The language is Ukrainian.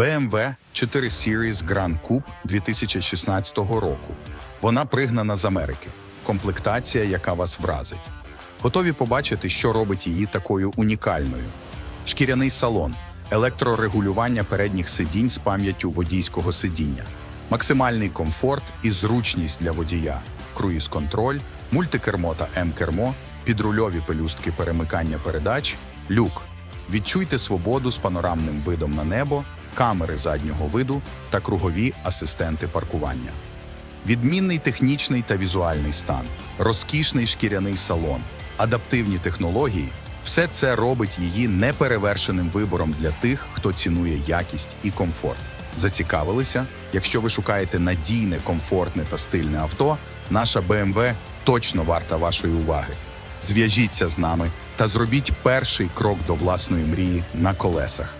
BMW 4 Series Grand Coupe 2016 року. Вона пригнана з Америки. Комплектація, яка вас вразить. Готові побачити, що робить її такою унікальною. Шкіряний салон, електрорегулювання передніх сидінь з пам'яттю водійського сидіння, максимальний комфорт і зручність для водія, круїз-контроль, мультикермо та М-кермо, підрульові пелюстки перемикання передач, люк. Відчуйте свободу з панорамним видом на небо, камери заднього виду та кругові асистенти паркування. Відмінний технічний та візуальний стан, розкішний шкіряний салон, адаптивні технології все це робить її неперевершеним вибором для тих, хто цінує якість і комфорт. Зацікавилися? Якщо ви шукаєте надійне, комфортне та стильне авто, наша BMW точно варта вашої уваги. Зв'яжіться з нами та зробіть перший крок до власної мрії на колесах.